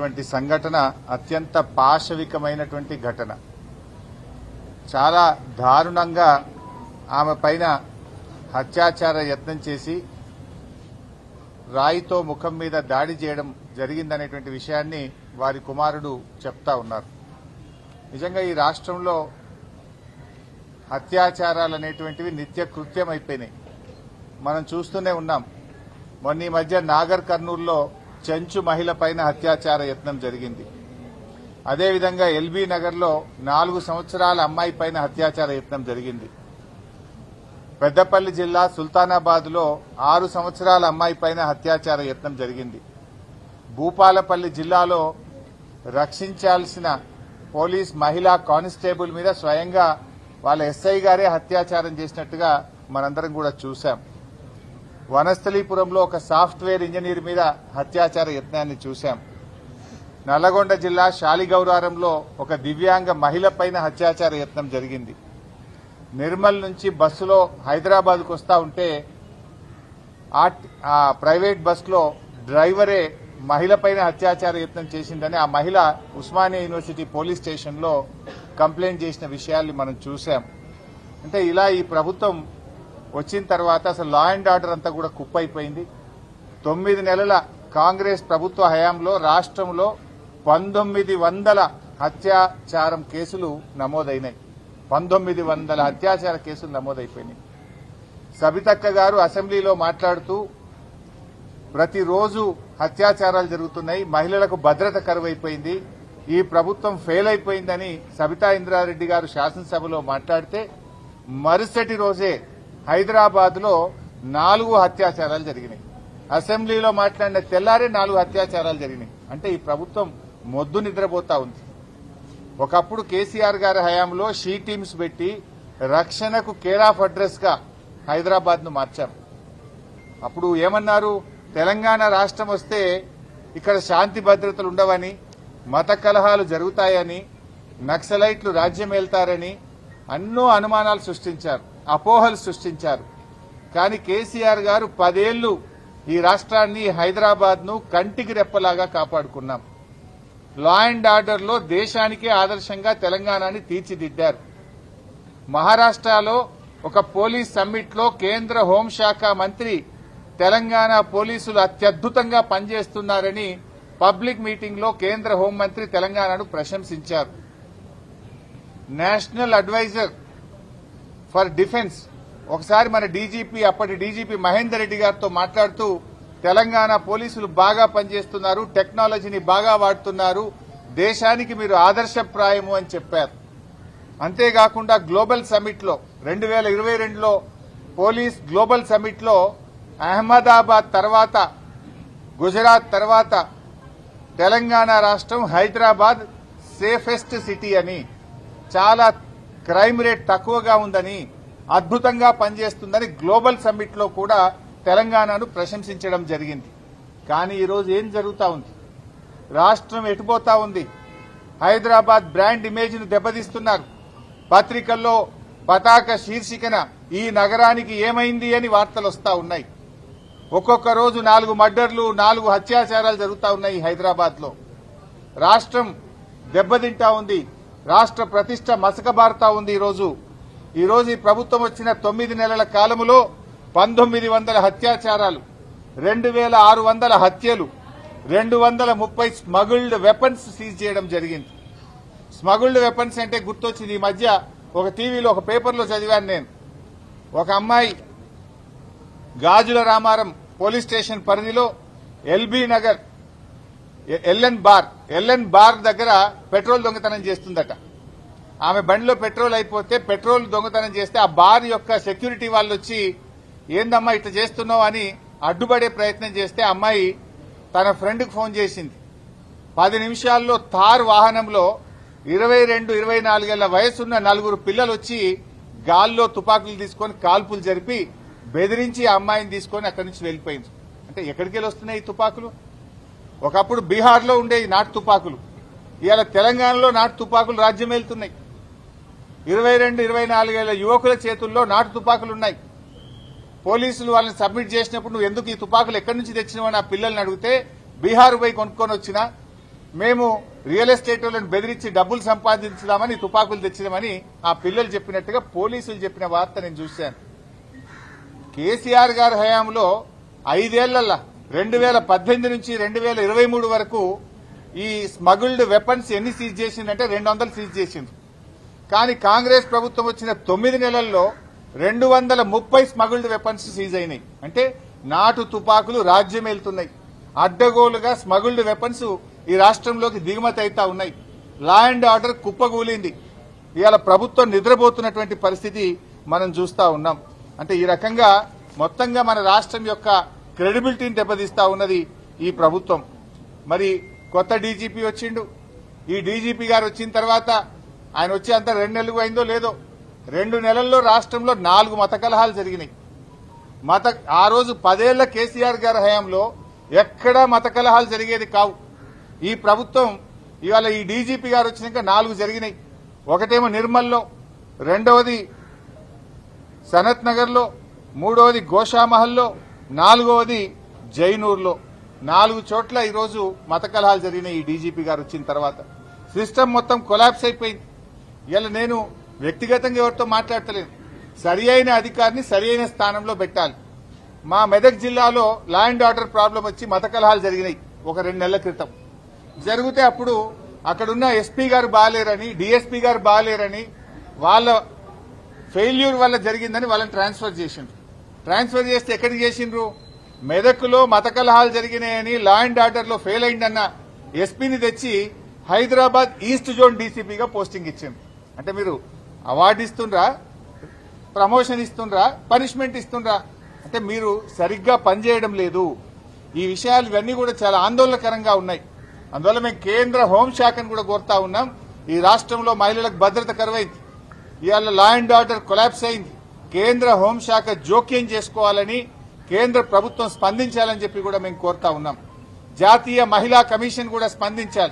జరిగినటువంటి సంఘటన అత్యంత పాశవికమైనటువంటి ఘటన. చాలా దారుణంగా ఆమె పైన హత్యాచార యత్నం చేసి రాయితో ముఖం మీద దాడి చేయడం జరిగిందనేటువంటి విషయాన్ని వారి కుమారుడు చెప్తా ఉన్నారు. నిజంగా ఈ రాష్ట్రంలో అత్యాచారాలు అనేటువంటివి నిత్య కృత్యం అయిపోయినాయి. మనం చూస్తూనే ఉన్నాం. మొన్న ఈ మధ్య నాగర్ కర్నూలులో చెంచు మహిళపైన అత్యాచార యత్నం జరిగింది. అదేవిధంగా ఎల్బీ నగర్లో నాలుగు సంవత్సరాల అమ్మాయి పైన అత్యాచార యత్నం జరిగింది. పెద్దపల్లి జిల్లా సుల్తానాబాద్లో ఆరు సంవత్సరాల అమ్మాయి పైన అత్యాచార యత్నం జరిగింది. భూపాలపల్లి జిల్లాలో రక్షించాల్సిన పోలీస్ మహిళా కానిస్టేబుల్ మీద స్వయంగా వాళ్ళ ఎస్ఐ గారే అత్యాచారం చేసినట్టుగా మనందరం కూడా చూశాం. వనస్థలీపురంలో ఒక సాఫ్ట్వేర్ ఇంజనీర్ మీద అత్యాచార యత్నాన్ని చూశాం. నల్లగొండ జిల్లా శాలిగౌరారంలో ఒక దివ్యాంగ మహిళపైన హత్యాచార అత్యాచార యత్నం జరిగింది. నిర్మల్ నుంచి బస్సులో హైదరాబాద్కు వస్తూ ఉంటే ఆ- ప్రైవేట్ బస్సులో డ్రైవరే మహిళపైన హత్యాచార అత్యాచార యత్నం చేసిందని ఆ మహిళ ఉస్మానియా యూనివర్సిటీ పోలీస్ స్టేషన్లో కంప్లైంట్ చేసిన విషయాల్ని మనం చూశాం. అంటే ఇలా ఈ ప్రభుత్వం వచ్చిన తర్వాత అసలు లా అండ్ ఆర్డర్ అంతా కూడా కుప్పైపోయింది. తొమ్మిది నెలల కాంగ్రెస్ ప్రభుత్వ హయాంలో రాష్ట్రంలో పంతొమ్మిది వందల అత్యాచారం కేసులు నమోదైనాయి. పంతొమ్మిది వందల అత్యాచార కేసులు నమోదైపోయినాయి. సబితక్క గారు అసెంబ్లీలో మాట్లాడుతూ ప్రతిరోజు అత్యాచారాలు జరుగుతున్నాయి మహిళలకు భద్రత కరువైపోయింది ఈ ప్రభుత్వం ఫెయిల్ అయిపోయిందని సబితా ఇంద్రారెడ్డి గారు శాసనసభలో మాట్లాడితే మరుసటి రోజే హైదరాబాద్లో నాలుగు అత్యాచారాలు జరిగినాయి. అసెంబ్లీలో మాట్లాడిన తెల్లారే నాలుగు అత్యాచారాలు జరిగినాయి. అంటే ఈ ప్రభుత్వం మొద్దు నిద్రపోతా ఉంది. ఒకప్పుడు కేసీఆర్ గారి హయాంలో షీ టీమ్స్ పెట్టి రక్షణకు కేర్ ఆఫ్ అడ్రస్గా హైదరాబాద్ను అప్పుడు ఏమన్నారు? తెలంగాణ రాష్ట్రం వస్తే ఇక్కడ శాంతి భద్రతలు ఉండవని మత కలహాలు జరుగుతాయని నక్సలైట్లు రాజ్యం వెళ్తారని ఎన్నో అనుమానాలు సృష్టించారు. అపోహలు సృష్టించారు. కానీ కేసీఆర్ గారు పదేళ్ళు ఈ రాష్ట్రాన్ని హైదరాబాద్ను కంటికి రెప్పలాగా కాపాడుకున్నాం. లా అండ్ ఆర్డర్లో దేశానికే ఆదర్శంగా తెలంగాణని తీర్చిదిద్దారు. మహారాష్ట్రలో ఒక పోలీస్ సమ్మిట్లో కేంద్ర హోంశాఖ మంత్రి తెలంగాణ పోలీసులు అత్యద్భుతంగా పనిచేస్తున్నారని పబ్లిక్ మీటింగ్లో కేంద్ర హోంమంత్రి తెలంగాణను ప్రశంసించారు. National advisor for defence. ఒకసారి మన డీజీపీ అప్పటి డీజీపీ మహేందర్ రెడ్డి గారితో మాట్లాడుతూ తెలంగాణ పోలీసులు బాగా పనిచేస్తున్నారు టెక్నాలజీని బాగా వాడుతున్నారు దేశానికి మీరు ఆదర్శప్రాయము అని చెప్పారు. అంతేకాకుండా గ్లోబల్ సమిట్లో రెండు వేల ఇరవై రెండులో పోలీస్ గ్లోబల్ సమిట్లో అహ్మదాబాద్ తర్వాత గుజరాత్ తర్వాత తెలంగాణ రాష్ట్రం హైదరాబాద్ సేఫెస్ట్ సిటీ అని చాలా క్రైమ్ రేట్ తక్కువగా ఉందని అద్భుతంగా పనిచేస్తుందని గ్లోబల్ సమ్మిట్లో కూడా తెలంగాణను ప్రశంసించడం జరిగింది. కానీ ఈరోజు ఏం జరుగుతా ఉంది? రాష్ట్రం ఎటుపోతా ఉంది? హైదరాబాద్ బ్రాండ్ ఇమేజ్ను దెబ్బతీస్తున్నారు. పత్రికల్లో పతాక శీర్షికన ఈ నగరానికి ఏమైంది అని వార్తలు వస్తా ఉన్నాయి. ఒక్కొక్క రోజు నాలుగు మర్డర్లు నాలుగు హత్యాచారాలు జరుగుతా ఉన్నాయి హైదరాబాద్లో రాష్ట్రం దెబ్బతింటా ఉంది. రాష్ట్ర ప్రతిష్ట మసకబారుతా ఉంది ఈరోజు. ఈరోజు ఈ ప్రభుత్వం వచ్చిన తొమ్మిది నెలల కాలములో పంతొమ్మిది వందల హత్యాచారాలు రెండు వేల ఆరు వందల హత్యలు రెండు వందల ముప్పై స్మగుల్డ్ వెపన్స్ సీజ్ చేయడం జరిగింది. స్మగుల్డ్ వెపన్స్ అంటే గుర్తొచ్చింది. ఈ మధ్య ఒక టీవీలో ఒక పేపర్లో చదివాను నేను. ఒక అమ్మాయి గాజుల రామారం పోలీస్ స్టేషన్ పరిధిలో LB Nagar LN bar LN bar దగ్గర పెట్రోల్ దొంగతనం చేస్తుందట. ఆమె బండిలో పెట్రోల్ అయిపోతే పెట్రోల్ దొంగతనం చేస్తే ఆ బార్ యొక్క సెక్యూరిటీ వాళ్ళు వచ్చి ఏందమ్మా ఇట్లా చేస్తున్నావు? అని అడ్డుపడే ప్రయత్నం చేస్తే అమ్మాయి తన ఫ్రెండ్కి ఫోన్ చేసింది. పది నిమిషాల్లో తార్ వాహనంలో ఇరవై రెండు ఇరవై నాలుగేళ్ళ వయసున్న నలుగురు పిల్లలు వచ్చి గాల్లో తుపాకులు తీసుకొని కాల్పులు జరిపి బెదిరించి ఆ అమ్మాయిని తీసుకొని అక్కడి నుంచి వెళ్ళిపోయింది. అంటే ఎక్కడికి వెళ్ళి వస్తున్నాయి ఈ తుపాకులు? ఒకప్పుడు బీహార్లో ఉండే నాటు తుపాకులు. ఇవాళ తెలంగాణలో నాటు తుపాకులు రాజ్యం వెళ్తున్నాయి ఇరవై రెండు ఇరవై నాలుగేళ్ళ యువకుల చేతుల్లో నాటు తుపాకులు ఉన్నాయి. పోలీసులు వాళ్ళని సబ్మిట్ చేసినప్పుడు నువ్వు ఎందుకు ఈ తుపాకులు ఎక్కడి నుంచి తెచ్చినవని ఆ పిల్లల్ని అడిగితే బీహార్ పోయి కొనుక్కొని వచ్చినా మేము రియల్ ఎస్టేట్ వాళ్ళని బెదిరించి డబ్బులు సంపాదించుదామని తుపాకులు తెచ్చినామని ఆ పిల్లలు చెప్పినట్టుగా పోలీసులు చెప్పిన వార్త నేను చూశాను. కేసీఆర్ గారి హయాంలో ఐదేళ్ళలో రెండు వేల పద్దెనిమిది నుంచి రెండు వేల ఇరవై మూడు వరకు ఈ స్మగుల్డ్ వెపన్స్ ఎన్ని సీజ్ చేసిందంటే రెండు వందలు సీజ్ చేసింది. కానీ కాంగ్రెస్ ప్రభుత్వం వచ్చిన తొమ్మిది నెలల్లో రెండు వందల ముప్పై స్మగుల్డ్ వెపన్స్ సీజ్ అయినాయి. అంటే నాటు తుపాకులు రాజ్యం వెళ్తున్నాయి అడ్డగోలుగా స్మగుల్డ్ వెపన్స్ ఈ రాష్ట్రంలోకి దిగుమతి అవుతా ఉన్నాయి. లా అండ్ ఆర్డర్ కుప్పగూలింది ఇవాళ ప్రభుత్వం నిద్రపోతున్నటువంటి పరిస్థితి మనం చూస్తా ఉన్నాం. అంటే ఈ రకంగా మొత్తంగా మన రాష్ట్రం యొక్క క్రెడిబిలిటీని దెబ్బతీస్తా ఉన్నది ఈ ప్రభుత్వం. మరి కొత్త డీజీపీ వచ్చిండు. ఈ డీజీపీ గారు వచ్చిన తర్వాత ఆయన వచ్చి అంత రెండు నెలలు అయిందో లేదో రెండు నెలల్లో రాష్ట్రంలో నాలుగు మత కలహాలు జరిగినాయి. మత ఆ రోజు పదేళ్ళ కేసీఆర్ గారి హయాంలో ఎక్కడా మత కలహాలు జరిగేది కావు. ఈ ప్రభుత్వం ఇవాళ ఈ డీజీపీ గారు వచ్చినాక నాలుగు జరిగినాయి. ఒకటేమో నిర్మల్లో రెండవది సనత్ నగర్లో మూడవది గోషామహల్లో నాలుగవది జైనూర్లో. నాలుగు చోట్ల ఈరోజు మత కలహాలు జరిగినాయి ఈ డీజీపీ గారు వచ్చిన తర్వాత. సిస్టమ్ మొత్తం కొలాప్స్ అయిపోయింది. ఇలా నేను వ్యక్తిగతంగా ఎవరితో మాట్లాడతలేను. సరి అయిన అధికారిని సరి అయిన స్థానంలో పెట్టాలి. మా మెదక్ జిల్లాలో లా అండ్ ఆర్డర్ ప్రాబ్లం వచ్చి మత కలహాలు జరిగినాయి ఒక రెండు నెలల క్రితం. జరిగితే అప్పుడు అక్కడున్న ఎస్పీ గారు బాగాలేరని డిఎస్పీ గారు బాగాలేరని వాళ్ళ ఫెయిల్యూర్ వల్ల జరిగిందని వాళ్ళని ట్రాన్స్ఫర్ చేసిండ్రు. ట్రాన్స్ఫర్ చేస్తే ఎక్కడికి చేసిండ్రు? మెదక్లో మత కలహాలు జరిగినాయని లా అండ్ ఆర్డర్లో ఫెయిల్ అయిందన్న ఎస్పీని తెచ్చి హైదరాబాద్ ఈస్ట్ జోన్ డీసీపీగా పోస్టింగ్ ఇచ్చింది అంటే మీరు అవార్డు ఇస్తుండ్రా ప్రమోషన్ ఇస్తుండ్రా పనిష్మెంట్ ఇస్తుండ్రా? అంటే మీరు సరిగ్గా పనిచేయడం లేదు. ఈ విషయాలు ఇవన్నీ కూడా చాలా ఆందోళనకరంగా ఉన్నాయి. అందువల్ల మేము కేంద్ర హోంశాఖను కూడా కోరుతా ఉన్నాం. ఈ రాష్ట్రంలో మహిళలకు భద్రత కరువైంది. ఇవాళ లా అండ్ ఆర్డర్ కొలాప్స్ అయింది. కేంద్ర హోంశాఖ జోక్యం చేసుకోవాలని కేంద్ర ప్రభుత్వం స్పందించాలని చెప్పి కూడా మేము కోరుతా ఉన్నాం. జాతీయ మహిళా కమిషన్ కూడా స్పందించాలి.